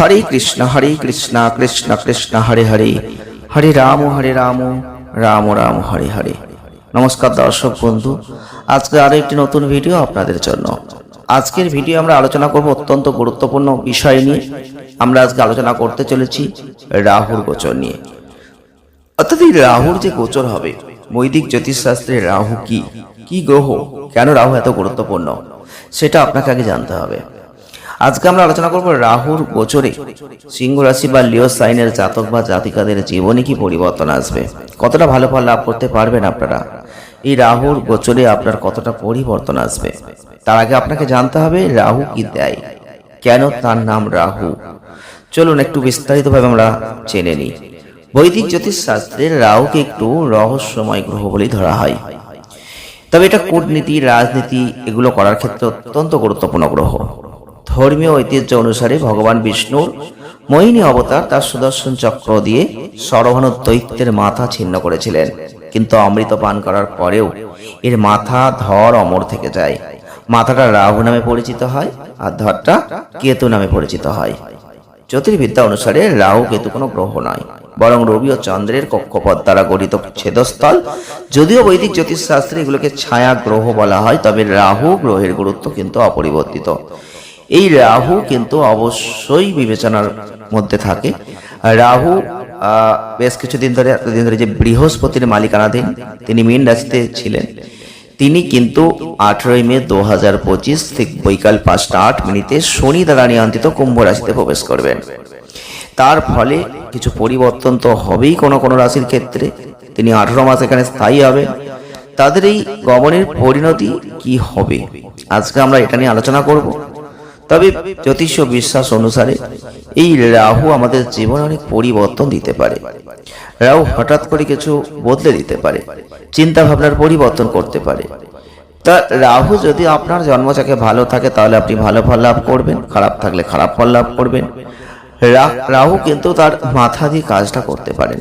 হরে কৃষ্ণ হরে কৃষ্ণ কৃষ্ণ কৃষ্ণ, হরে হরে। হরে রাম হরে রাম রাম রাম, হরে হরে। নমস্কার দর্শক বন্ধু, আজকে আরও একটি নতুন ভিডিও আপনাদের জন্য। আজকের ভিডিও আমরা আলোচনা করব অত্যন্ত গুরুত্বপূর্ণ বিষয় নিয়ে। আমরা আজকে আলোচনা করতে চলেছি রাহুর গোচর নিয়ে। অর্থাৎ এই রাহুর যে গোচর হবে, বৈদিক জ্যোতিষশাস্ত্রে রাহু কি? কি গ্রহ? কেন রাহু এত গুরুত্বপূর্ণ? সেটা আপনাকে আগে জানতে হবে। আজকে আমরা আলোচনা করব রাহুর গোচরে। সিংহ রাশি বা লিও সাইনের জাতক বা জাতিকাদের জীবনে কি পরিবর্তন আসবে? কতটা ভালো ফল লাভ করতে পারবেন আপনারা? এই রাহুর গোচরে আপনার কতটা পরিবর্তন আসবে? তার আগে আপনাকে জানতে হবে, রাহু কি দেয়? কেন তার নাম রাহু? চলুন একটু বিস্তারিতভাবে আমরা জেনে নিই। বৈদিক জ্যোতিষশাস্ত্রের রাহুকে একটু রহস্যময় গ্রহ বলেই ধরা হয়। তবে এটা কূটনীতি, রাজনীতি, এগুলো করার ক্ষেত্রে অত্যন্ত গুরুত্বপূর্ণ গ্রহ। ধর্মীয় ঐতিহ্য অনুসারে ভগবান বিষ্ণুর মোহিনী অবতার তার সুদর্শন চক্র দিয়ে সরভানু দৈত্যের মাথা ছিন্ন করেছিলেন। কিন্তু অমৃত পান করার পরেও এর মাথা ধর অমর থেকে যায়। মাথাটা রাহু নামে পরিচিত হয় আর ধরটা কেতু নামে পরিচিত হয়। জ্যোতির্বিদ্যা অনুসারে রাহু কেতু কোনো গ্রহ নয়, বরং রবি ও চন্দ্রের কক্ষপথ দ্বারা গঠিত ছেদস্থল। যদিও বৈদিক জ্যোতিষশাস্ত্রে এগুলোকে ছায়া গ্রহ বলা হয়, তবে রাহু গ্রহের গুরুত্ব কিন্তু অপরিবর্তিত। এই রাহু কিন্তু অবশ্যই বিবেচনার মধ্যে থাকে। রাহু বেশ কিছুদিন ধরে, এতদিন ধরে যে বৃহস্পতির মালিকানাধীন তিনি মীন রাশিতে ছিলেন, তিনি কিন্তু আঠেরোই মে দু হাজার পঁচিশ থেকে বৈকাল পাঁচটা আট মিনিটে শনি দ্বারা নিয়ন্ত্রিত কুম্ভ রাশিতে প্রবেশ করবেন। তার ফলে কিছু পরিবর্তন তো হবেই কোনো কোনো রাশির ক্ষেত্রে, তিনি আঠেরো মাস এখানে স্থায়ী হবে তাদের এই গমনের পরিণতি কি হবে? আজকে আমরা এটা নিয়ে আলোচনা করব। তবে জ্যোতিষ বিশ্বাস অনুসারে এই রাহু আমাদের জীবনে অনেক পরিবর্তন দিতে পারে। রাহু হঠাৎ করে কিছু বদলে দিতে পারে চিন্তা ভাবনার পরিবর্তন করতে পারে। তা রাহু যদি আপনার জন্মচাকে ভালো থাকে, তাহলে আপনি ভালো ফল লাভ করবেন, খারাপ থাকলে খারাপ ফল লাভ করবেন। রাহু কিন্তু তার মাথা দিয়ে কাজটা করতে পারেন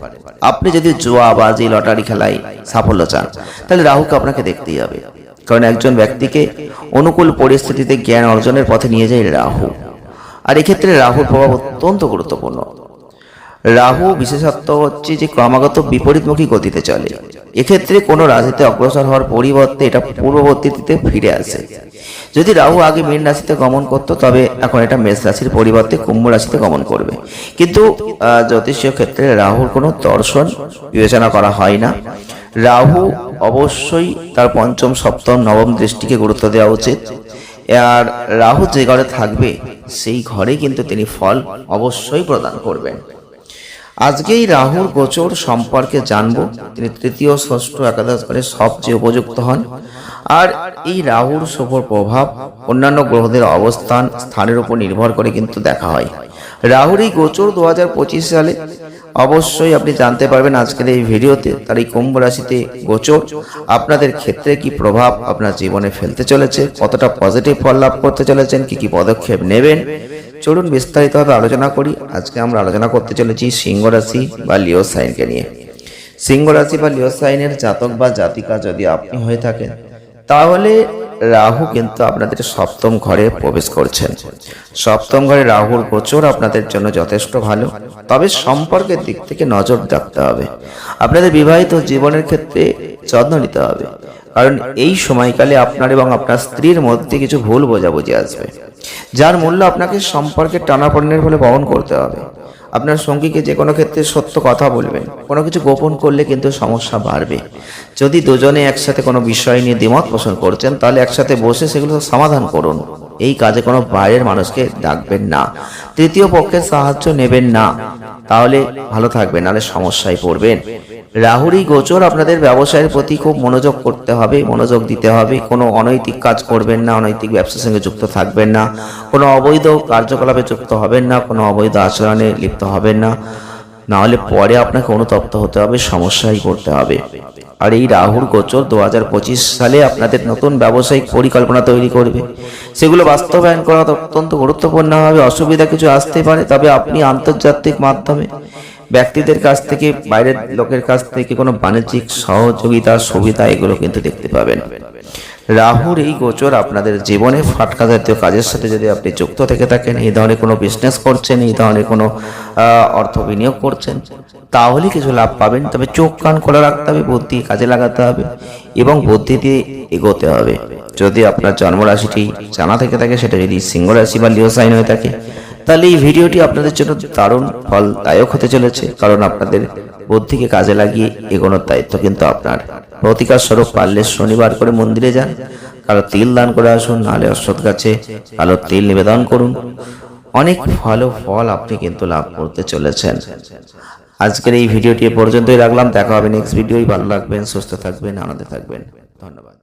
আপনি যদি জুয়া বাজি, লটারি খেলায় সাফল্য চান, তাহলে রাহুকে আপনাকে দেখতেই হবে। কারণ একজন ব্যক্তিকে অনুকূল পরিস্থিতিতে জ্ঞান অর্জনের পথে নিয়ে যায় রাহু। আর এক্ষেত্রে রাহুর প্রভাব অত্যন্ত গুরুত্বপূর্ণ। রাহু বিশেষত্ব হচ্ছে যে ক্রমাগত বিপরীতমুখী গতিতে চলে। এক্ষেত্রে কোনো রাশিতে অগ্রসর হওয়ার পরিবর্তে এটা পূর্ববর্তীতে ফিরে আসে। যদি রাহু আগে মীন রাশিতে গমন করতো, তবে এখন এটা মেষ রাশির পরিবর্তে কুম্ভ রাশিতে গমন করবে। কিন্তু জ্যোতিষীয় ক্ষেত্রে রাহুর কোনো দর্শন বিবেচনা করা হয় না। রাহু অবশ্যই তার পঞ্চম, সপ্তম, নবম দৃষ্টিকে গুরুত্ব দেওয়া উচিত। আর রাহু যে ঘরে থাকবে, সেই ঘরে কিন্তু তিনি ফল অবশ্যই প্রদান করবেন। আজকেই রাহুর গোচর সম্পর্কে জানব। তিনি তৃতীয়, ষষ্ঠ একাদশ ঘরে সবচেয়ে উপযুক্ত হন। আর এই রাহুর শুভ প্রভাব অন্যান্য গ্রহদের অবস্থান, স্থানের উপর নির্ভর করে কিন্তু দেখা হয়। রাহুর এই গোচর দু হাজার পঁচিশ সালে অবশ্যই আপনি জানতে পারবেন আজকের এই ভিডিওতে তার এই কুম্ভ রাশিতে গোচর। আপনাদের ক্ষেত্রে কি প্রভাব আপনার জীবনে ফেলতে চলেছে? কতটা পজিটিভ ফল লাভ করতে চলেছেন? কি কি পদক্ষেপ নেবেন? চলুন বিস্তারিতভাবে আলোচনা করি। আজকে আমরা আলোচনা করতে চলেছি সিংহ রাশি বা লিও সাইনকে নিয়ে। সিংহ রাশি বা লিও সাইনের জাতক বা জাতিকা যদি আপনি হয়ে থাকেন, তাহলে রাহু কিন্তু আপনাদের সপ্তম ঘরে প্রবেশ করছেন। সপ্তম ঘরে রাহুর গোচর আপনাদের জন্য যথেষ্ট ভালো। তবে সম্পর্কের দিক থেকে নজর রাখতে হবে। আপনাদের বিবাহিত জীবনের ক্ষেত্রে যত্ন নিতে হবে। কারণ এই সময়কালে আপনার এবং আপনার স্ত্রীর মধ্যে কিছু ভুল বোঝাবুঝি আসবে। যার মূল্য আপনাকে সম্পর্কের টানাপড়নের ফলে বহন করতে হবে। আপনার সঙ্গীকে যে কোনো ক্ষেত্রে সত্য কথা বলবেন। কোনো কিছু গোপন করলে কিন্তু সমস্যা বাড়বে। যদি দুজনে একসাথে কোনো বিষয় নিয়ে দ্বিমত পোষণ করছেন, তাহলে একসাথে বসে সেগুলো সমাধান করুন। এই কাজে কোনো বাইরের মানুষকে ডাকবেন না। তৃতীয় পক্ষের সাহায্য নেবেন না। তাহলে ভালো থাকবেন, নাহলে সমস্যায় পড়বেন। রাহুরই গোচর আপনাদের ব্যবসায়ের প্রতি খুব মনোযোগ করতে হবে, মনোযোগ দিতে হবে। কোনো অনৈতিক কাজ করবেন না, অনৈতিক ব্যবসার সঙ্গে যুক্ত থাকবেন না। কোনো অবৈধ কার্যকলাপে যুক্ত হবেন না, কোনো অবৈধ আচরণে লিপ্ত হবেন না। না হলে পরে আপনাকে অনুতপ্ত হতে হবে, সমস্যায় পড়তে হবে। আর এই রাহুর গোচর দু হাজার পঁচিশ সালে আপনাদের নতুন ব্যবসায়িক পরিকল্পনা তৈরি করবে। সেগুলো বাস্তবায়ন করা অত্যন্ত গুরুত্বপূর্ণ হবে, অসুবিধা কিছু আসতে পারে, তবে আপনি আন্তর্জাতিক মাধ্যমে ব্যক্তিদের কাছ থেকে, বাইরের লোকের কাছ থেকে কোনো বাণিজ্যিক সহযোগিতা সুবিধা এগুলো কিন্তু দেখতে পাবেন। রাহুর এই গোচর আপনাদের জীবনে ফাটকা জাতীয় কাজের সাথে যদি আপনি যুক্ত থেকে থাকেন, এই ধরনের কোনো বিজনেস করছেন, এই ধরনের কোনো অর্থ বিনিয়োগ করছেন, তাহলে কিছু লাভ পাবেন। তবে চোখ, কান খোলা রাখতে হবে, বুদ্ধি কাজে লাগাতে হবে এবং বুদ্ধি দিয়ে এগোতে হবে। যদি আপনার জন্মরাশিটি জানা থেকে থাকে, সেটা যদি সিংহ রাশি বা লিও সাইন হয়ে থাকে তাহলে এই ভিডিওটি আপনাদের জন্য দারুণ ফলদায়ক হতে চলেছে, কারণ আপনাদের বুদ্ধিকে কাজে লাগিয়ে এগোনোর দায়িত্ব কিন্তু আপনার। প্রতিকার স্বরূপ পারলে শনিবার করে মন্দিরে যান, কারও তিল দান করে আসুন, নাহলে অশ্বত গাছে কালো তিল নিবেদন করুন। অনেক ভালো ফল আপনি কিন্তু লাভ করতে চলেছেন। আজকের এই ভিডিওটি পর্যন্তই রাখলাম, দেখা হবে নেক্সট ভিডিওই ভালো লাগবেন সুস্থ থাকবেন, আনন্দে থাকবেন। ধন্যবাদ।